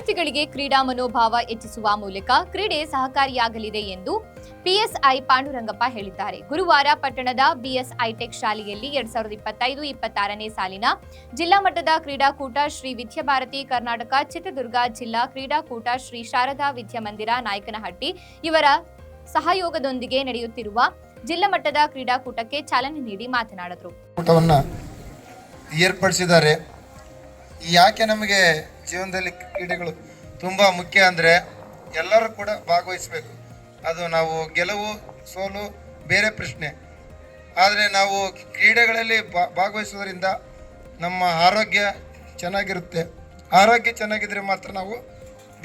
ವಿದ್ಯಾರ್ಥಿಗಳಿಗೆ ಕ್ರೀಡಾ ಮನೋಭಾವ ಹೆಚ್ಚಿಸುವ ಮೂಲಕ ಕ್ರೀಡೆ ಸಹಕಾರಿಯಾಗಲಿದೆ ಎಂದು ಪಿಎಸ್ಐ ಪಾಂಡುರಂಗಪ್ಪ ಹೇಳಿದ್ದಾರೆ. ಗುರುವಾರ ಪಟ್ಟಣದ ಬಿಎಸ್ ಟೆಕ್ ಶಾಲೆಯಲ್ಲಿ ಎರಡ್ ಸಾವಿರದ ಇಪ್ಪತ್ತೈದು ಇಪ್ಪತ್ತಾರನೇ ಸಾಲಿನ ಜಿಲ್ಲಾ ಮಟ್ಟದ ಕ್ರೀಡಾಕೂಟ ಶ್ರೀ ವಿದ್ಯಾಭಾರತಿ ಕರ್ನಾಟಕ, ಚಿತ್ರದುರ್ಗ ಜಿಲ್ಲಾ ಕ್ರೀಡಾಕೂಟ ಶ್ರೀ ಶಾರದಾ ವಿದ್ಯಾಮಂದಿರ, ನಾಯಕನಹಟ್ಟಿ ಇವರ ಸಹಯೋಗದೊಂದಿಗೆ ನಡೆಯುತ್ತಿರುವ ಜಿಲ್ಲಾ ಮಟ್ಟದ ಕ್ರೀಡಾಕೂಟಕ್ಕೆ ಚಾಲನೆ ನೀಡಿ ಮಾತನಾಡಿದರು. ಏರ್ಪಡಿಸಿದ್ದಾರೆ. ಯಾಕೆ ನಮಗೆ ಜೀವನದಲ್ಲಿ ಕ್ರೀಡೆಗಳು ತುಂಬ ಮುಖ್ಯ ಅಂದರೆ ಎಲ್ಲರೂ ಕೂಡ ಭಾಗವಹಿಸಬೇಕು. ಅದು ನಾವು ಗೆಲುವು, ಸೋಲು, ಬೇರೆ ಪ್ರಶ್ನೆ. ಆದರೆ ನಾವು ಕ್ರೀಡೆಗಳಲ್ಲಿ ಭಾಗವಹಿಸೋದ್ರಿಂದ ನಮ್ಮ ಆರೋಗ್ಯ ಚೆನ್ನಾಗಿರುತ್ತೆ. ಆರೋಗ್ಯ ಚೆನ್ನಾಗಿದ್ದರೆ ಮಾತ್ರ ನಾವು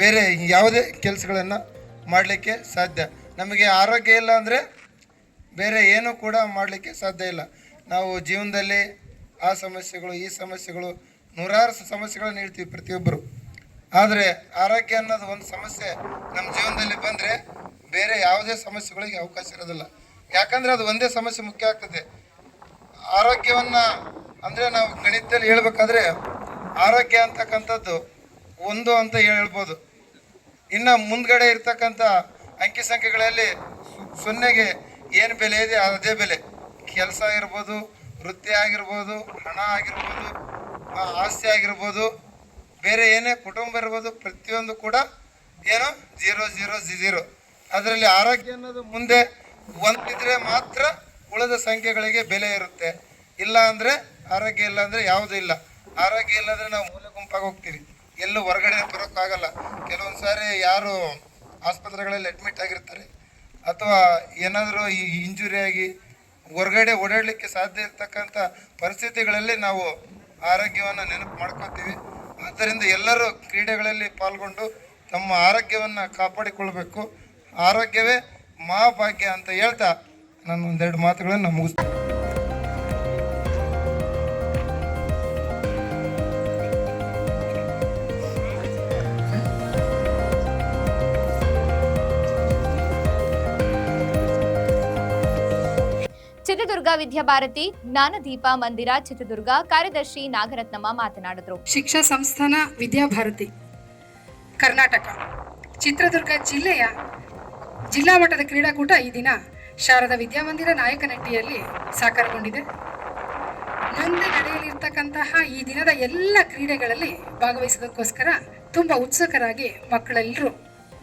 ಬೇರೆ ಯಾವುದೇ ಕೆಲಸಗಳನ್ನು ಮಾಡಲಿಕ್ಕೆ ಸಾಧ್ಯ. ನಮಗೆ ಆರೋಗ್ಯ ಇಲ್ಲ ಅಂದರೆ ಬೇರೆ ಏನೂ ಕೂಡ ಮಾಡಲಿಕ್ಕೆ ಸಾಧ್ಯ ಇಲ್ಲ. ನಾವು ಜೀವನದಲ್ಲಿ ಆ ಸಮಸ್ಯೆಗಳು, ಈ ಸಮಸ್ಯೆಗಳು ನೂರಾರು ಸಮಸ್ಯೆಗಳನ್ನು ಹೇಳ್ತೀವಿ ಪ್ರತಿಯೊಬ್ಬರು. ಆದರೆ ಆರೋಗ್ಯ ಅನ್ನೋದು ಒಂದು ಸಮಸ್ಯೆ ನಮ್ಮ ಜೀವನದಲ್ಲಿ ಬಂದರೆ ಬೇರೆ ಯಾವುದೇ ಸಮಸ್ಯೆಗಳಿಗೆ ಅವಕಾಶ ಇರೋದಿಲ್ಲ. ಯಾಕಂದರೆ ಅದು ಒಂದೇ ಸಮಸ್ಯೆ ಮುಖ್ಯ ಆಗ್ತದೆ. ಆರೋಗ್ಯವನ್ನು ಅಂದರೆ ನಾವು ಗಣಿತದಲ್ಲಿ ಹೇಳ್ಬೇಕಾದ್ರೆ ಆರೋಗ್ಯ ಅಂತಕ್ಕಂಥದ್ದು ಒಂದು ಅಂತ ಹೇಳ್ಬೋದು. ಇನ್ನು ಮುಂದ್ಗಡೆ ಇರ್ತಕ್ಕಂಥ ಅಂಕಿ ಸಂಖ್ಯೆಗಳಲ್ಲಿ ಸೊನ್ನೆಗೆ ಏನು ಬೆಲೆ ಇದೆ, ಅದೇ ಬೆಲೆ. ಕೆಲಸ ಇರ್ಬೋದು ವೃತ್ತಿ ಆಗಿರ್ಬೋದು, ಹಣ ಆಗಿರ್ಬೋದು ಆಸ್ತಿ ಆಗಿರ್ಬೋದು, ಬೇರೆ ಏನೇ ಕುಟುಂಬ ಇರ್ಬೋದು, ಪ್ರತಿಯೊಂದು ಕೂಡ ಏನು ಜೀರೋ ಜೀರೋ ಜೀರೋ ಅದರಲ್ಲಿ ಆರೋಗ್ಯ ಅನ್ನೋದು ಮುಂದೆ ಒಂದಿದ್ರೆ ಮಾತ್ರ ಉಳಿದ ಸಂಖ್ಯೆಗಳಿಗೆ ಬೆಲೆ ಇರುತ್ತೆ. ಇಲ್ಲ ಅಂದರೆ ಆರೋಗ್ಯ ಇಲ್ಲ ಅಂದರೆ ಯಾವುದೂ ಇಲ್ಲ. ಆರೋಗ್ಯ ಇಲ್ಲಾಂದರೆ ನಾವು ಮೂಲೆ ಗುಂಪಾಗಿ ಹೋಗ್ತೀವಿ. ಎಲ್ಲೂ ಹೊರಗಡೆ ಬರೋಕ್ಕಾಗಲ್ಲ. ಕೆಲವೊಂದು ಸಾರಿ ಯಾರು ಆಸ್ಪತ್ರೆಗಳಲ್ಲಿ ಅಡ್ಮಿಟ್ ಆಗಿರ್ತಾರೆ. ಅಥವಾ ಏನಾದರೂ ಈ ಇಂಜುರಿ ಆಗಿ ಹೊರಗಡೆ ಓಡಾಡಲಿಕ್ಕೆ ಸಾಧ್ಯ ಇರ್ತಕ್ಕಂಥ ಪರಿಸ್ಥಿತಿಗಳಲ್ಲಿ ನಾವು ಆರೋಗ್ಯವನ್ನು ನೆನಪು ಮಾಡ್ಕೋತೀವಿ. ಆದ್ದರಿಂದ ಎಲ್ಲರೂ ಕ್ರೀಡೆಗಳಲ್ಲಿ ಪಾಲ್ಗೊಂಡು ತಮ್ಮ ಆರೋಗ್ಯವನ್ನು ಕಾಪಾಡಿಕೊಳ್ಬೇಕು. ಆರೋಗ್ಯವೇ ಮಹಾಭಾಗ್ಯ ಅಂತ ಹೇಳ್ತಾ ನಾನು ಒಂದೆರಡು ಮಾತುಗಳನ್ನು ಮುಗಿಸ್ತೀನಿ. ಚಿತ್ರದುರ್ಗ ವಿದ್ಯಾಭಾರತಿ, ಜ್ಞಾನದೀಪ ಮಂದಿರ, ಚಿತ್ರದುರ್ಗ ಕಾರ್ಯದರ್ಶಿ ನಾಗರತ್ನಮ್ಮ ಮಾತನಾಡಿದರು. ಶಿಕ್ಷಾ ಸಂಸ್ಥಾನ ವಿದ್ಯಾಭಾರತಿ, ಕರ್ನಾಟಕ. ಚಿತ್ರದುರ್ಗ ಜಿಲ್ಲೆಯ ಜಿಲ್ಲಾ ಮಟ್ಟದ ಕ್ರೀಡಾಕೂಟ ಈ ದಿನ ಶಾರದಾ ವಿದ್ಯಾಮಂದಿರ ನಾಯಕನಟ್ಟಿಯಲ್ಲಿ ಸಾಕಾರಗೊಂಡಿದೆ. ಮುಂದೆ ನಡೆಯಲಿರ್ತಕ್ಕಂತಹ ಈ ದಿನದ ಎಲ್ಲ ಕ್ರೀಡೆಗಳಲ್ಲಿ ಭಾಗವಹಿಸೋದಕ್ಕೋಸ್ಕರ ತುಂಬ ಉತ್ಸುಕರಾಗಿ ಮಕ್ಕಳೆಲ್ಲರೂ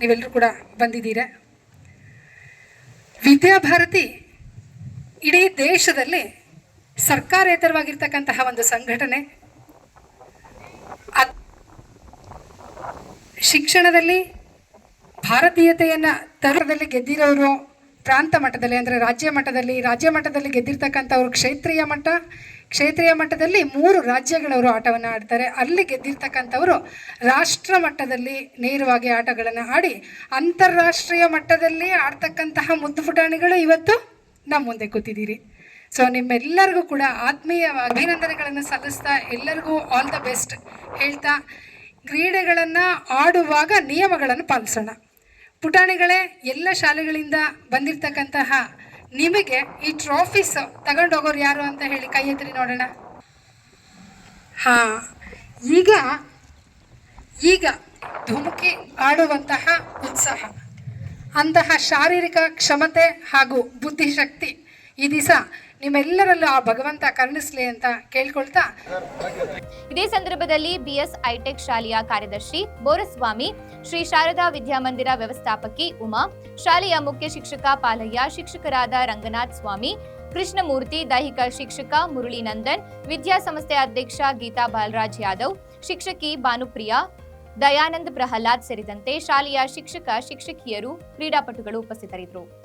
ನೀವೆಲ್ಲರೂ ಕೂಡ ಬಂದಿದ್ದೀರ? ವಿದ್ಯಾಭಾರತಿ ಇಡೀ ದೇಶದಲ್ಲಿ ಸರ್ಕಾರೇತರವಾಗಿರ್ತಕ್ಕಂತಹ ಒಂದು ಸಂಘಟನೆ. ಶಿಕ್ಷಣದಲ್ಲಿ ಭಾರತೀಯತೆಯನ್ನು ತರದಲ್ಲಿ ಗೆದ್ದಿರೋರು ಪ್ರಾಂತ ಮಟ್ಟದಲ್ಲಿ ಅಂದರೆ ರಾಜ್ಯ ಮಟ್ಟದಲ್ಲಿ ರಾಜ್ಯ ಮಟ್ಟದಲ್ಲಿ ಗೆದ್ದಿರ್ತಕ್ಕಂಥವ್ರು ಕ್ಷೇತ್ರೀಯ ಮಟ್ಟ, ಕ್ಷೇತ್ರೀಯ ಮಟ್ಟದಲ್ಲಿ ಮೂರು ರಾಜ್ಯಗಳವರು ಆಟವನ್ನು ಆಡ್ತಾರೆ. ಅಲ್ಲಿ ಗೆದ್ದಿರ್ತಕ್ಕಂಥವರು ರಾಷ್ಟ್ರ ಮಟ್ಟದಲ್ಲಿ ನೇರವಾಗಿ ಆಟಗಳನ್ನು ಆಡಿ, ಅಂತಾರಾಷ್ಟ್ರೀಯ ಮಟ್ಟದಲ್ಲಿ ಆಡ್ತಕ್ಕಂತಹ ಮುದ್ದು ಪುಟಾಣಿಗಳು ಇವತ್ತು ನಮ್ಮ ಮುಂದೆ ಕೂತಿದ್ದೀರಿ. ಸೊ ನಿಮ್ಮೆಲ್ಲರಿಗೂ ಕೂಡ ಆತ್ಮೀಯ ಅಭಿನಂದನೆಗಳನ್ನು ಸಲ್ಲಿಸ್ತಾ ಎಲ್ಲರಿಗೂ ಆಲ್ ದ ಬೆಸ್ಟ್ ಹೇಳ್ತಾ, ಕ್ರೀಡೆಗಳನ್ನು ಆಡುವಾಗ ನಿಯಮಗಳನ್ನು ಪಾಲಿಸೋಣ. ಪುಟಾಣಿಗಳೇ, ಎಲ್ಲ ಶಾಲೆಗಳಿಂದ ಬಂದಿರತಕ್ಕಂತಹ ನಿಮಗೆ ಈ ಟ್ರಾಫೀಸ್ ತಗೊಂಡೋಗೋರು ಯಾರು ಅಂತ ಹೇಳಿ ಕೈ ಎತ್ತರಿ ನೋಡೋಣ. ಹಾ, ಈಗ ಈಗ ಧುಮುಕಿ ಆಡುವಂತಹ ಉತ್ಸಾಹ. ಅಂತಹ ಶಾರೀರಿಕ ಕ್ಷಮತೆ ಹಾಗೂ ಬುದ್ಧಿಶಕ್ತಿ ಈ ದಿವಸ ನಿಮ್ಮೆಲ್ಲರಲ್ಲೂ ಆ ಭಗವಂತ ಕರುಣಿಸ್ಲಿ ಅಂತ ಕೇಳ್ಕೊಳ್ತಾ ಇದೇ ಸಂದರ್ಭದಲ್ಲಿ ಬಿಎಸ್ ಐಟೆಕ್ ಶಾಲೆಯ ಕಾರ್ಯದರ್ಶಿ ಬೋರಸ್ವಾಮಿ, ಶ್ರೀ ಶಾರದಾ ವಿದ್ಯಾಮಂದಿರ ವ್ಯವಸ್ಥಾಪಕಿ ಉಮಾ, ಶಾಲೆಯ ಮುಖ್ಯ ಶಿಕ್ಷಕ ಪಾಲಯ್ಯ, ಶಿಕ್ಷಕರಾದ ರಂಗನಾಥ್ ಸ್ವಾಮಿ, ಕೃಷ್ಣಮೂರ್ತಿ, ದೈಹಿಕ ಶಿಕ್ಷಕ ಮುರಳಿ ನಂದನ್ ವಿದ್ಯಾಸಂಸ್ಥೆ ಅಧ್ಯಕ್ಷ ಗೀತಾ ಬಾಲರಾಜ್ ಯಾದವ್, ಶಿಕ್ಷಕಿ ಭಾನುಪ್ರಿಯಾ ದಯಾನಂದ್ ಪ್ರಹ್ಲಾದ್ ಸೇರಿದಂತೆ ಶಾಲೆಯ ಶಿಕ್ಷಕ ಶಿಕ್ಷಕಿಯರು ಕ್ರೀಡಾಪಟುಗಳು ಉಪಸ್ಥಿತರಿದ್ದರು.